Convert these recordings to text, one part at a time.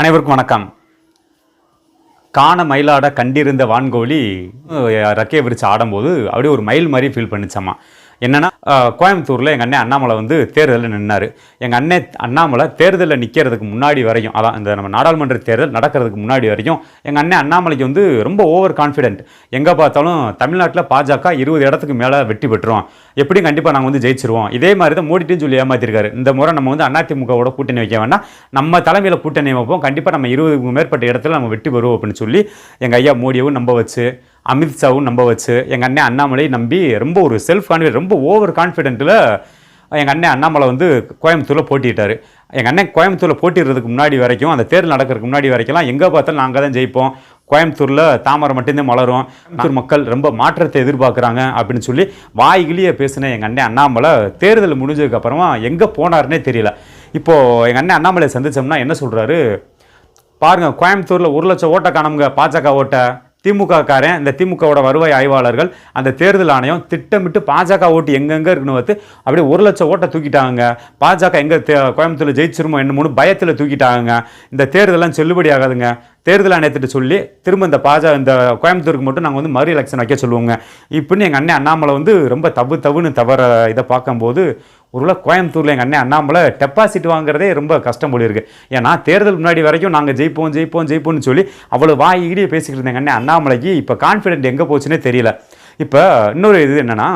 அனைவருக்கும் வணக்கம். காண மயிலாட கண்டிருந்த வான்கோழி ரக்கையை விரித்து விரிச்சு ஆடும்போது அப்படியே ஒரு மயில் மாதிரி ஃபீல் பண்ணிச்சாமா. என்னென்னா கோயம்புத்தூரில் எங்கள் அண்ணன் அண்ணாமலை வந்து தேர்தலில் நின்னார். எங்கள் அண்ணன் அண்ணாமலை தேர்தலில் நிற்கிறதுக்கு முன்னாடி வரையும் அதான் இந்த நம்ம நாடாளுமன்ற தேர்தல் நடக்கிறதுக்கு முன்னாடி வரையும் எங்கள் அண்ணன் அண்ணாமலைக்கு வந்து ரொம்ப ஓவர் கான்ஃபிடென்ட் எங்கே பார்த்தாலும் தமிழ்நாட்டில் பாஜக இருபது இடத்துக்கு மேலே வெற்றி பெற்றுருவோம் எப்படியும் கண்டிப்பாக நாங்கள் வந்து ஜெயிச்சிருவோம். இதே மாதிரி தான் மோடிட்டும் சொல்லி ஏமாற்றிருக்காரு இந்த முறை நம்ம வந்து அதிமுகவோட கூட்டணி வைக்க வேண்டாம் நம்ம தலைமையில் கூட்டணி வைப்போம். கண்டிப்பாக நம்ம இருபதுக்கு மேற்பட்ட இடத்துல நம்ம வெற்றி பெறுவோம் அப்படின்னு சொல்லி எங்கள் ஐயா மோடியவும் நம்ப வச்சு அமித்ஷாவும் நம்ப வச்சு எங்கள் அண்ணன் அண்ணாமலை நம்பி ரொம்ப ஒரு செல்ஃப் கான்ஃபிடென்ட் ரொம்ப ஓவர் கான்ஃபிடென்ட்டில் எங்கள் அண்ணன் அண்ணாமலை வந்து கோயம்புத்தூரில் போட்டிட்டார் எங்கள் அண்ணன் கோயம்புத்தூரில் போட்டிடுறதுக்கு முன்னாடி வரைக்கும் அந்த தேர்தல் நடக்கிறதுக்கு முன்னாடி வரைக்கும்லாம் எங்கே பார்த்தாலும் நாங்கள் தான் ஜெயிப்போம். கோயம்புத்தூரில் தாமரை மட்டும்தான் மலரும். கோயம்புத்தூர் மக்கள் ரொம்ப மாற்றத்தை எதிர்பார்க்குறாங்க அப்படின்னு சொல்லி வாய்கிலேயே பேசின எங்கள் அண்ணன் அண்ணாமலை தேர்தல் முடிஞ்சதுக்கப்புறமா எங்கே போனாருன்னே தெரியல. இப்போது எங்கள் அண்ணன் அண்ணாமலை சந்திச்சோம்னா என்ன சொல்கிறாரு பாருங்கள் கோயம்புத்தூரில் ஒரு லட்சம் ஓட்டை காணுங்க பாஜக ஓட்டை. திமுக காரன் இந்த திமுகவோட வருவாய் ஆய்வாளர்கள் அந்த தேர்தல் ஆணையம் திட்டமிட்டு பாஜக ஓட்டு எங்கெங்கே இருக்குன்னு பார்த்து அப்படியே ஒரு லட்சம் ஓட்டை தூக்கிட்டாங்க. பாஜக எங்கே கோயம்புத்தூரில் கோயம்புத்தூர்ல ஜெயிச்சிருமோ என்னமோன்னு பயத்தில் தூக்கிட்டாங்க. இந்த தேர்தலெல்லாம் செல்லுபடி ஆகாதுங்க. தேர்தல் ஆணையத்திட்ட சொல்லி திரும்ப இந்த பாஜக இந்த கோயம்புத்தூருக்கு மட்டும் நாங்கள் வந்து மறு எலெக்ஷன் வைக்க சொல்லுவோங்க. இப்படின்னு எங்கள் அண்ணன் அண்ணாமலை வந்து ரொம்ப தப்பு தவுன்னு தவற இதை பார்க்கும்போது ஒருவேளை கோயம்புத்தூரில் எங்கள் அண்ணன் அண்ணாமலை டெபாசிட் வாங்குறதே ரொம்ப கஷ்டம் போல இருக்குது ஏன்னா தேர்தல் முன்னாடி வரைக்கும் நாங்கள் ஜெயிப்போம் ஜெயிப்போம் ஜெயிப்போம்னு சொல்லி அவ்வளோ வாய் ஈடியே பேசிக்கிட்டு இருந்த எங்கள் அண்ணன் அண்ணாமலைக்கு இப்போ கான்ஃபிடென்ட் எங்கே போச்சுன்னே தெரியல. இப்போ இன்னொரு இது என்னென்னா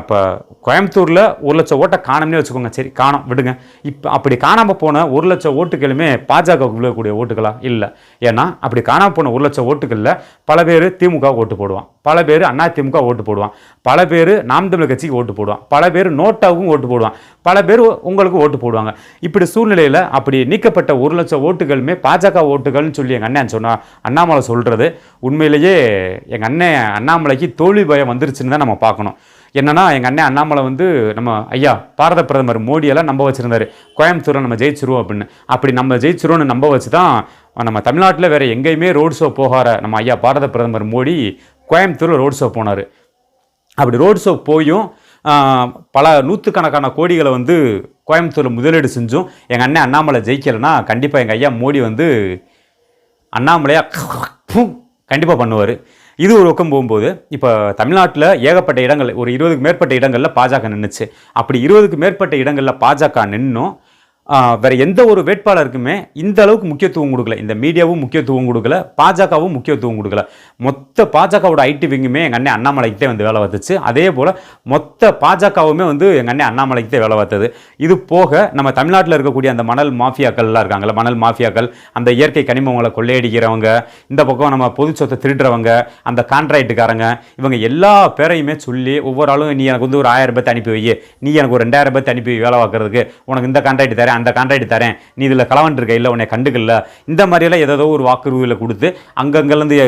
இப்போ கோயம்புத்தூரில் ஒரு லட்சம் ஓட்டை காணும்னே வச்சுக்கோங்க. சரி காணும் விடுங்க. இப்போ அப்படி காணாமல் போன ஒரு லட்சம் ஓட்டுகளுமே பாஜகவுக்கு விழக்கூடிய ஓட்டுகளா? இல்லை. ஏன்னா அப்படி காணாமல் போன ஒரு லட்சம் ஓட்டுகளில் பல பேர் திமுக ஓட்டு போடுவான். பல பேர் அண்ணா திமுக ஓட்டு போடுவான். பல பேர் நாம் தமிழ் கட்சிக்கு ஓட்டு போடுவான். பல பேர் நோட்டாவுக்கும் ஓட்டு போடுவான். பல பேர் உங்களுக்கு ஓட்டு போடுவாங்க. இப்படி சூழ்நிலையில் அப்படி நீக்கப்பட்ட ஒரு லட்சம் ஓட்டுகளுமே பாஜக ஓட்டுகள்னு சொல்லி எங்கள் அண்ணன் சொன்னா அண்ணாமலை சொல்கிறது உண்மையிலேயே எங்கள் அண்ணன் அண்ணாமலைக்கு தோல்வி பயம் வந்துருச்சுன்னு தான் நம்ம பார்க்கணும். என்னன்னா எங்கள் அண்ணன் அண்ணாமலை வந்து நம்ம ஐயா பாரத பிரதமர் மோடியெல்லாம் நம்ப வச்சுருந்தாரு. கோயம்புத்தூரில் நம்ம ஜெயிச்சிருவோம் அப்படின்னு. அப்படி நம்ம ஜெயிச்சிருவோம்னு நம்ப வச்சு தான் நம்ம தமிழ்நாட்டில் வேற எங்கேயுமே ரோட் ஷோ போகார நம்ம ஐயா பாரத பிரதமர் மோடி கோயம்புத்தூரில் ரோட் ஷோ போனார். அப்படி ரோட் ஷோ போயும் பல நூற்றுக்கணக்கான கோடிகளை வந்து கோயம்புத்தூரில் முதலீடு செஞ்சும். எங்கள் அண்ணன் அண்ணாமலை ஜெயிக்கலைன்னா கண்டிப்பாக எங்கள் ஐயா மோடி வந்து அண்ணாமலையாக கண்டிப்பாக பண்ணுவார். இது ஒரு பக்கம் போகும்போது இப்போ தமிழ்நாட்டில் ஏகப்பட்ட இடங்கள் ஒரு இருபதுக்கு மேற்பட்ட இடங்களில் பாஜக நின்றுச்சு அப்படி இருபதுக்கு மேற்பட்ட இடங்களில் பாஜக நின்னும் வேறு எந்த ஒரு வேட்பாளருக்குமே இந்த அளவுக்கு முக்கியத்துவம் கொடுக்கல. இந்த மீடியாவும் முக்கியத்துவம் கொடுக்கல பாஜகவும் முக்கியத்துவம் கொடுக்கல. மொத்த பாஜகவோட ஐடி விங்குமே எங்கள் அண்ணன் அண்ணாமலைக்கிட்டே வந்து வேலை பார்த்துச்சு. அதே போல் மொத்த பாஜகவுமே வந்து எங்கள் அண்ணன் அண்ணாமலைக்கிட்டே வேலை பார்த்தது. இது போக நம்ம தமிழ்நாட்டில் இருக்கக்கூடிய அந்த மணல் மாஃபியாக்கள்லாம் இருக்காங்கல்ல மணல் மாஃபியாக்கள் அந்த இயற்கை கனிமங்களை கொள்ளையடிக்கிறவங்க இந்த பக்கம் நம்ம பொது சொத்தை திருடுறவங்க அந்த கான்ட்ராக்டுக்காரங்க இவங்க எல்லா பேரையுமே சொல்லி ஒவ்வொரு ஆளும் நீ எனக்கு வந்து ஒரு ஆயிரம் ரூபாய் அனுப்பி வை நீ எனக்கு ஒரு ரெண்டாயிரம் ரூபாய் அனுப்பி வேலை பார்க்குறதுக்கு. உனக்கு இந்த கான்ட்ராக்ட் தரேன் அந்த கான்ட்ராக்ட் தரேன். நீ இதில் கலவன் இருக்க இல்லை உன்னை கண்டுக்கல. இந்த மாதிரியெல்லாம் ஏதோ ஒரு வாக்குறுதியில் கொடுத்து அங்கங்கேருந்து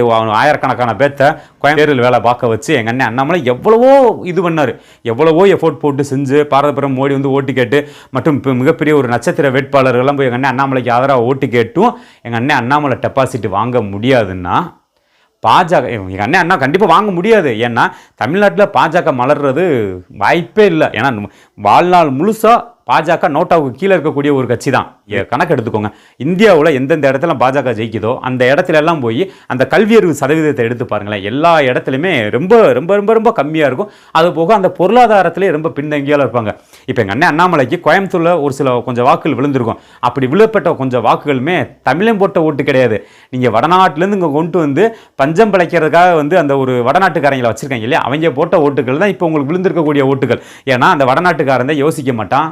ஆயிரக்கணக்கான பேர்த்த கோயம்பேரில் வேலை பார்க்க வச்சு எங்கள் அண்ணன் அண்ணாமலை எவ்வளவோ இது பண்ணார். எவ்வளவோ எஃபோர்ட் போட்டு செஞ்சு பாரதபுரம் மோடி வந்து ஓட்டு கேட்டு மற்றும் இப்போ மிகப்பெரிய ஒரு நட்சத்திர வேட்பாளர்கள்லாம் போய் எங்கள் அண்ணன் அண்ணாமலைக்கு ஆதரவாக ஓட்டு கேட்டும். எங்கள் அண்ணன் அண்ணாமலை டெபாசிட் வாங்க முடியாதுன்னா பாஜக எங்கள் அண்ணன் அண்ணா கண்டிப்பாக வாங்க முடியாது. ஏன்னா தமிழ்நாட்டில் பாஜக மலர்றது வாய்ப்பே இல்லை. ஏன்னா வாழ்நாள் முழுசாக பாஜக நோட்டாவுக்கு கீழே இருக்கக்கூடிய ஒரு கட்சி தான் கணக்கு எடுத்துக்கோங்க. இந்தியாவில் எந்தெந்த இடத்துல பாஜக ஜெயிக்குதோ அந்த இடத்துல எல்லாம் போய் அந்த கல்வியறிவு சதவீதத்தை எடுத்து பாருங்களேன். எல்லா இடத்துலையுமே ரொம்ப ரொம்ப ரொம்ப ரொம்ப கம்மியாக இருக்கும். அது போக அந்த பொருளாதாரத்திலே ரொம்ப பின்தங்கியால இருப்பாங்க. இப்போ எங்கள் அண்ணன் அண்ணாமலைக்கு கோயம்புத்தூரில் ஒரு சில கொஞ்சம் வாக்குகள் விழுந்திருக்கும். அப்படி விழுப்பட்ட கொஞ்சம் வாக்குகளுமே தமிழம் போட்ட ஓட்டு கிடையாது. நீங்கள் வடநாட்டிலேருந்து இங்கே கொண்டு வந்து பஞ்சம் பிழைக்கிறதுக்காக வந்து அந்த ஒரு வடநாட்டுக்காரங்களை வச்சுருக்காங்க இல்லையா? அவங்க போட்ட ஓட்டுகள் தான் இப்போ உங்களுக்கு விழுந்திருக்கக்கூடிய ஓட்டுகள். ஏன்னா அந்த வடநாட்டுக்காரன் தான் யோசிக்க மாட்டான்.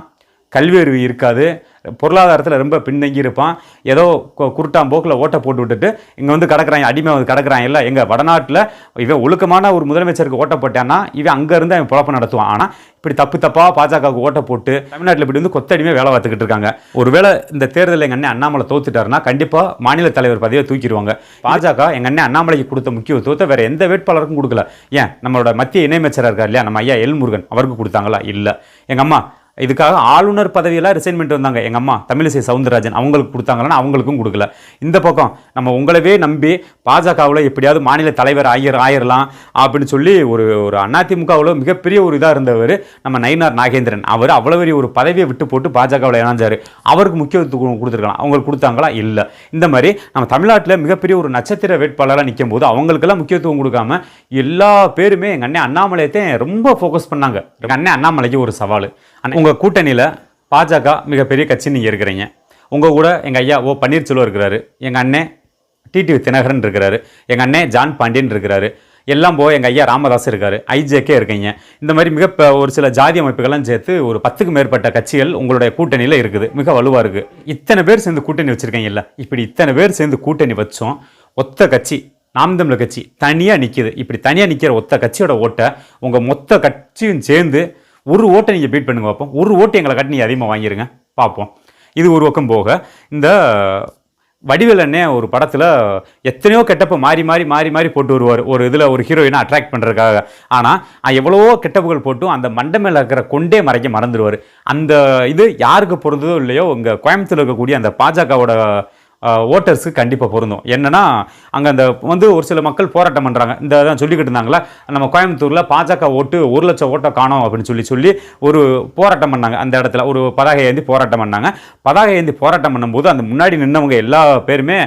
கல்வி அறிவு இருக்காது. பொருளாதாரத்தில் ரொம்ப பின்தங்கி இருப்பான். ஏதோ கு- குருட்டாம் போக்கில் ஓட்டை போட்டு விட்டுட்டு இங்கே வந்து கிடக்கிறான் அடிமை வந்து கிடக்கிறான். இல்லை எங்கள் வடநாட்டில் இவன் ஒழுக்கமான ஒரு முதலமைச்சருக்கு ஓட்டை போட்டான்னா இவன் அங்கேருந்து அவன் குழப்பம் நடத்துவான். ஆனால் இப்படி தப்பு தப்பாக பாஜகவுக்கு ஓட்டை போட்டு தமிழ்நாட்டில் இப்படி வந்து கொத்தடிமையாக வேலை பார்த்துக்கிட்டு இருக்காங்க. ஒருவேளை இந்த தேர்தலில் எங்கள் அண்ணன் அண்ணாமலை தோத்துட்டாருன்னா கண்டிப்பாக மாநில தலைவர் பதவியை தூக்கிடுவாங்க. பாஜக எங்கள் அண்ணன் அண்ணாமலைக்கு கொடுத்த முக்கியத்துவத்தை வேறு எந்த வேட்பாளருக்கும் கொடுக்கல. ஏன்? நம்மளோட மத்திய இணையமைச்சராக இருக்கார் இல்லையா? நம்ம ஐயா எல் முருகன். அவருக்கு கொடுத்தாங்களா? இல்லை. எங்கள் அம்மா இதுக்காக ஆளுநர் பதவியெல்லாம் ரிசைன் பண்ணிட்டு வந்தாங்க. எங்கள் அம்மா தமிழிசை சவுந்தரராஜன் அவங்களுக்கு கொடுத்தாங்கன்னா அவங்களுக்கும் கொடுக்கல. இந்த பக்கம் நம்ம உங்களவே நம்பி பாஜகவில் எப்படியாவது மாநில தலைவர் ஆயிர ஆயிரலாம் அப்படின்னு சொல்லி ஒரு ஒரு அதிமுகவில் மிகப்பெரிய ஒரு இதாக இருந்தவர் நம்ம நயினார் நாகேந்திரன். அவர் அவ்வளோ பெரிய ஒரு பதவியை விட்டு போட்டு பாஜகவில் இணைஞ்சார். அவருக்கு முக்கியத்துவம் கொடுத்துருக்கலாம். அவங்களுக்கு கொடுத்தாங்களா? இல்லை. இந்த மாதிரி நம்ம தமிழ்நாட்டில் மிகப்பெரிய ஒரு நட்சத்திர வேட்பாளராக நிற்கும் போது அவங்களுக்கெல்லாம் முக்கியத்துவம் கொடுக்காம எல்லா பேருமே எங்கள் அண்ணன் அண்ணாமலையத்தையும் ரொம்ப ஃபோக்கஸ் பண்ணாங்க. எங்கள் அண்ணன் அண்ணாமலைக்கு ஒரு சவால். உங்கள் கூட்டணியில் பாஜக மிகப்பெரிய கட்சி நீங்கள் இருக்கிறீங்க. உங்கள் கூட எங்கள் ஐயா ஓ பன்னீர்செல்வம் இருக்கிறாரு. எங்கள் அண்ணன் டிடிவி தினகரன் இருக்கிறாரு. எங்கள் அண்ணன் ஜான் பாண்டியன் இருக்கிறாரு. எல்லாம் போக எங்கள் ஐயா ராமதாஸ் இருக்கார். ஐஜேகே இருக்கீங்க. இந்த மாதிரி மிக ஒரு சில ஜாதி அமைப்புகள்லாம் சேர்த்து ஒரு பத்துக்கு மேற்பட்ட கட்சிகள் உங்களுடைய கூட்டணியில் இருக்குது. மிக வலுவாக இருக்குது இத்தனை பேர் சேர்ந்து கூட்டணி வச்சுருக்கீங்கல்ல இப்படி இத்தனை பேர் சேர்ந்து கூட்டணி வச்சோம். ஒத்த கட்சி நாம் தமிழர் கட்சி தனியாக நிற்கிது இப்படி தனியாக நிற்கிற ஒத்த கட்சியோட ஓட்டை உங்கள் மொத்த கட்சியும் சேர்ந்து ஒரு ஓட்டை நீங்கள் பீட் பண்ணுங்க பார்ப்போம் ஒரு ஓட்டு எங்களை கட்டி நீங்கள் அதிகமாக வாங்கிருங்க. பார்ப்போம் இது ஒரு பக்கம் போக இந்த வடிவேலண்ணே ஒரு படத்தில் எத்தனையோ கெட்டப்ப மாறி மாறி மாறி மாறி போட்டு வருவார். ஒரு இதில் ஒரு ஹீரோயினை அட்ராக்ட் பண்ணுறதுக்காக ஆனால் எவ்வளவோ கெட்டப்புகள் போட்டும் அந்த மண்டை இருக்கிற கொண்டே மறைக்க மறந்துடுவார். அந்த இது யாருக்கு பொருந்ததோ இல்லையோ இங்கே கோயம்புத்தூர் இருக்கக்கூடிய அந்த பாஜகவோட ஓட்டர்ஸுக்கு கண்டிப்பாக பொருந்தும். என்னன்னா அங்கே அந்த வந்து ஒரு சில மக்கள் போராட்டம் பண்ணுறாங்க இந்த தான் சொல்லிக்கிட்டு இருந்தாங்களே நம்ம கோயம்புத்தூரில் பாஜக ஓட்டு ஒரு லட்சம் ஓட்டை காணோம் அப்படின்னு சொல்லி சொல்லி ஒரு போராட்டம் பண்ணாங்க அந்த இடத்துல. ஒரு பதாகை ஏந்தி போராட்டம் பண்ணாங்க. பதாகை ஏந்தி போராட்டம் பண்ணும்போது அந்த முன்னாடி நின்றவங்க எல்லா பேருமே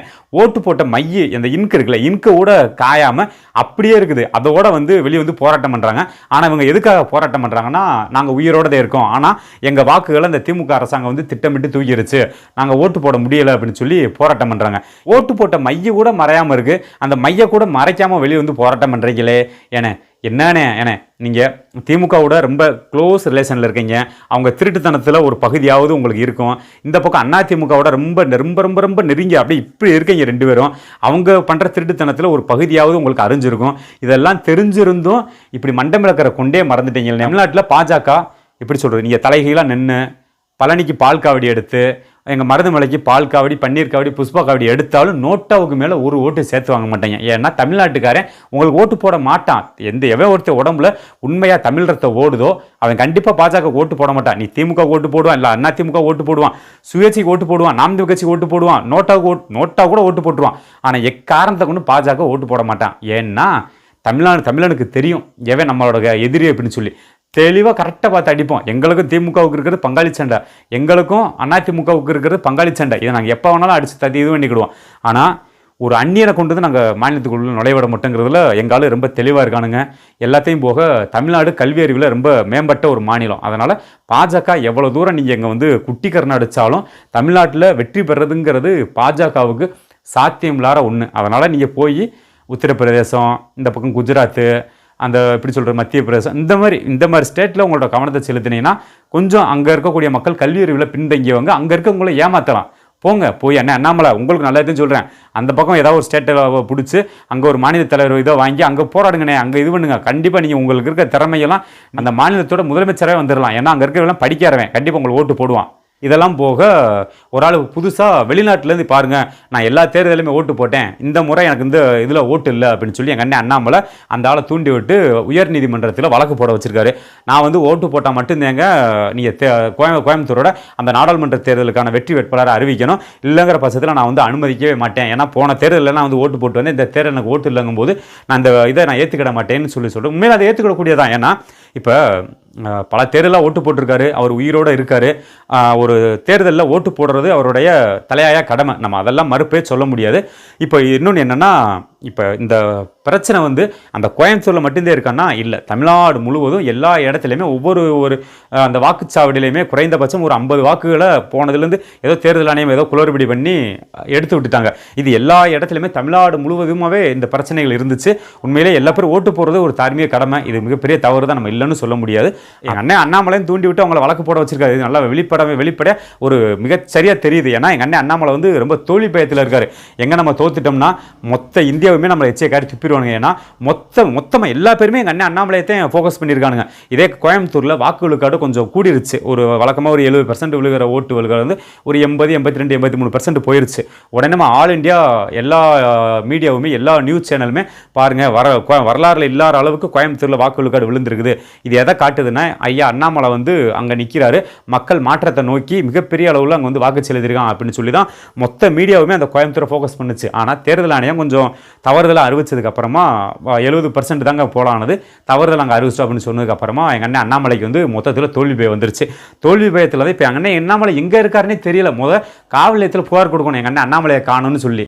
ஓட்டு போட்ட மைய அந்த இன்க் இருக்குல்ல இன்க்கு கூட காயாமல் அப்படியே இருக்குது. அதோட வந்து வெளியே வந்து போராட்டம் பண்ணுறாங்க ஆனால் இவங்க எதுக்காக போராட்டம் பண்ணுறாங்கன்னா நாங்கள் உயிரோடதே தான் இருக்கோம். ஆனால் எங்கள் வாக்குகளை இந்த திமுக அரசாங்கம் வந்து திட்டமிட்டு தூக்கிடுச்சு நாங்கள் ஓட்டு போட முடியலை அப்படின்னு சொல்லி போராட்டம் பண்ணுறாங்க ஓட்டு போட்ட மைய கூட மறையாமல் இருக்குது அந்த மைய கூட மறைக்காமல் வெளியே வந்து போராட்டம் பண்ணுறீங்களே ஏன என்னண்ணே ஏண்ணே நீங்கள் திமுகவோட ரொம்ப க்ளோஸ் ரிலேஷனில் இருக்கீங்க. அவங்க திருட்டுத்தனத்தில் ஒரு பகுதியாவது உங்களுக்கு இருக்கும். இந்த பக்கம் அண்ணா திமுகவோட ரொம்ப ரொம்ப ரொம்ப ரொம்ப நெருங்கி அப்படியே இப்படி இருக்கீங்க ரெண்டு பேரும். அவங்க பண்ணுற திருட்டுத்தனத்தில் ஒரு பகுதியாவது உங்களுக்கு அறிஞ்சிருக்கும். இதெல்லாம் தெரிஞ்சிருந்தும் இப்படி மண்டம் இழக்கிற கொண்டே மறந்துட்டீங்க தமிழ்நாட்டில் பாஜக இப்படி சொல்கிறது நீங்கள் தலைகீழாக நின்று பழனிக்கு பால் காவடி எடுத்து எங்கள் மருதமலைக்கு பால் காவடி பன்னீர் காவடி புஷ்பா காவடி எடுத்தாலும் நோட்டாவுக்கு மேலே ஒரு ஓட்டு சேர்த்து வாங்க மாட்டாங்க. ஏன்னா தமிழ்நாட்டுக்காரன் உங்களுக்கு ஓட்டு போட மாட்டான். எந்த எவன் ஒருத்தர் உடம்புல உண்மையாக தமிழ் ஓடுதோ அவன் கண்டிப்பாக பாஜக ஓட்டு போட மாட்டான். நீ திமுக ஓட்டு போடுவான் இல்லை அண்ணா திமுக ஓட்டு போடுவான் சுயேட்சைக்கு ஓட்டு போடுவான் நாம் கட்சிக்கு ஓட்டு போடுவான் நோட்டாவுக்கு ஓட்டு நோட்டா கூட ஓட்டு போட்டுருவான். ஆனால் எக்காரணத்தை கொண்டு பாஜக ஓட்டு போட மாட்டான். ஏன்னா தமிழ்நாடு தமிழனுக்கு தெரியும் எவன் நம்மளோட எதிரி அப்படின்னு சொல்லி. தெளிவாக கரெக்டாக பார்த்து அடிப்போம். எங்களுக்கும் திமுகவுக்கு இருக்கிறது பங்காளி சண்டை. எங்களுக்கும் அதிமுகவுக்கு இருக்கிறது பங்காளி சண்டை. இதை நாங்கள் எப்போ வேணாலும் அடித்து தட்டி இது பண்ணிக்கிடுவோம். ஆனால் ஒரு அந்நியனை கொண்டு வந்து நாங்கள் மாநிலத்துக்குள்ள நுழைவிட மாட்டோங்கிறதுல எங்களால் ரொம்ப தெளிவாக இருக்கானுங்க. எல்லாத்தையும் போக தமிழ்நாடு கல்வி அறிவில் ரொம்ப மேம்பட்ட ஒரு மாநிலம். அதனால் பாஜக எவ்வளோ தூரம் நீங்கள் இங்கே வந்து குட்டி கரணம் அடித்தாலும் தமிழ்நாட்டில் வெற்றி பெறதுங்கிறது பாஜகவுக்கு சாத்தியமில்லாத ஒன்று அதனால் நீங்கள் போய் உத்தரப்பிரதேசம் இந்த பக்கம் குஜராத்து அந்த எப்படி சொல்கிற மத்திய பிரதேசம் இந்த மாதிரி இந்த மாதிரி ஸ்டேட்டில் உங்களோட கவனத்தை செலுத்தினீங்கன்னா கொஞ்சம் அங்கே இருக்கக்கூடிய மக்கள் கல்வி அறிவில் பின்தங்கியவங்க அங்கே இருக்கவங்கள ஏமாற்றலாம் போங்க போய் என்ன அண்ணாமலை உங்களுக்கு நல்லதுன்னு சொல்கிறேன் அந்த பக்கம் ஏதாவது ஒரு ஸ்டேட்டை பிடிச்சி அங்கே ஒரு மாநில தலைவர் இதோ வாங்கி அங்கே போராடுங்கண்ணே அங்கே இது பண்ணுங்க. கண்டிப்பாக நீங்கள் உங்களுக்கு இருக்க திறமையெல்லாம் அந்த மாநிலத்தோட முதலமைச்சரே வந்துடலாம். ஏன்னா அங்கே இருக்கிறவெல்லாம் படிக்கிறவன் கண்டிப்பாக உங்களுக்கு ஓட்டு போடுவான். இதெல்லாம் போக ஒரு ஆள் புதுசாக வெளிநாட்டிலேருந்து பாருங்கள் நான் எல்லா தேர்தலுமே ஓட்டு போட்டேன். இந்த முறை எனக்கு இந்த இதில் ஓட்டு இல்லை அப்படின்னு சொல்லி எங்கள் அண்ணன் அண்ணாமலை அந்த ஆளை தூண்டி விட்டு உயர்நீதிமன்றத்தில் வழக்கு போட வச்சுருக்காரு. நான் வந்து ஓட்டு போட்டால் மட்டும்தாங்க நீங்கள் தே கோயம் கோயம்புத்தூரோட அந்த நாடாளுமன்ற தேர்தலுக்கான வெற்றி வேட்பாளரை அறிவிக்கணும். இல்லைங்கிற பட்சத்தில் நான் வந்து அனுமதிக்கவே மாட்டேன். ஏன்னா போன தேர்தலில் நான் வந்து ஓட்டு போட்டு வந்தேன். இந்த தேர்தல் எனக்கு ஓட்டு இல்லைங்கும் போது நான் இந்த இதை நான் ஏற்றுக்கிட மாட்டேன்னு சொல்லி சொல்கிறேன் உண்மையில அதை ஏற்றுக்கிடக்கூடியதான் ஏன்னா இப்போ பல தேர்தலாக ஓட்டு போட்டிருக்காரு. அவர் உயிரோடு இருக்காரு. ஒரு தேர்தலில் ஓட்டு போடுறது அவருடைய தலையாய கடமை. நம்ம அதெல்லாம் மறுப்பே சொல்ல முடியாது. இப்போ இன்னொன்று என்னென்னா இப்போ இந்த பிரச்சனை வந்து அந்த கோயம்புத்தூரில் மட்டும்தான் இருக்கான்னா இல்லை. தமிழ்நாடு முழுவதும் எல்லா இடத்துலையுமே ஒவ்வொரு ஒரு அந்த வாக்குச்சாவடியிலையுமே குறைந்தபட்சம் ஒரு ஐம்பது வாக்குகளை போனதுலேருந்து ஏதோ தேர்தல் ஆணையம் ஏதோ குளறுபடி பண்ணி எடுத்து விட்டுட்டாங்க. இது எல்லா இடத்துலையுமே தமிழ்நாடு முழுவதுமாகவே இந்த பிரச்சனைகள் இருந்துச்சு. உண்மையிலே எல்லா பேரும் ஓட்டு போடுறது ஒரு தார்மீக கடமை. இது மிகப்பெரிய தவறு தான் நம்ம இல்லைன்னு சொல்ல முடியாது. எங்கள் அண்ணன் அண்ணாமலையும் தூண்டி விட்டு அவங்கள வழக்கு போட வச்சிருக்காரு. இது நல்லா வெளிப்படவே வெளிப்பட ஒரு மிகச்சரியாக தெரியுது. ஏன்னா எங்கள் அண்ணன் அண்ணாமலை வந்து ரொம்ப தோல்வி பயத்தில் இருக்கார். எங்கே நம்ம தோத்துட்டோம்னா மொத்த இந்தியா இந்தியாவுமே நம்மளை எச்சே காட்டி துப்பிடுவானுங்க. ஏன்னா மொத்த மொத்தமாக எல்லா பேருமே எங்கள் அண்ணன் அண்ணாமலையத்தையும் ஃபோக்கஸ் பண்ணியிருக்கானுங்க. இதே கோயம்புத்தூரில் வாக்கு விழுக்காடு கொஞ்சம் கூடிருச்சு. ஒரு வழக்கமாக ஒரு எழுபது பர்சன்ட் விழுகிற ஓட்டு விழுகிற வந்து ஒரு எண்பது எண்பத்தி ரெண்டு எண்பத்தி மூணு பர்சன்ட் போயிருச்சு. உடனே நம்ம ஆல் இந்தியா எல்லா மீடியாவுமே எல்லா நியூஸ் சேனலுமே பாருங்கள் வர வரலாறுல இல்லாத அளவுக்கு கோயம்புத்தூரில் வாக்கு விழுக்காடு விழுந்திருக்குது. இது எதை காட்டுதுன்னா ஐயா அண்ணாமலை வந்து அங்கே நிற்கிறாரு மக்கள் மாற்றத்தை நோக்கி மிகப்பெரிய அளவில் அங்கே வந்து வாக்கு செலுத்திருக்கான் அப்படின்னு சொல்லி தான் மொத்த மீடியாவுமே அந்த கோயம்புத்தூரை ஃபோக்கஸ் பண்ணுச்சு. ஆனால் தேர்தல் ஆணையம் கொஞ்சம் தவறுதலாக அறிவிச்சதுக்கு அப்புறமா எழுபது பர்சன்ட் தாங்க போலானது. தவறுதல் அங்கே அறிவிச்சோம் அப்படின்னு சொன்னதுக்கப்புறமா எங்கள் அண்ணன் அண்ணாமலைக்கு வந்து மொத்தத்தில் தோல்வி பயம் வந்துருச்சு. தோல்வி பயத்தில் தான் இப்போ எங்கள் அண்ணன் அண்ணாமலை எங்கே இருக்காருன்னே தெரியல. முத காவல் நிலையத்தில் புகார் கொடுக்கணும் எங்கள் அண்ணன் அண்ணாமலையை காணும்னு சொல்லி.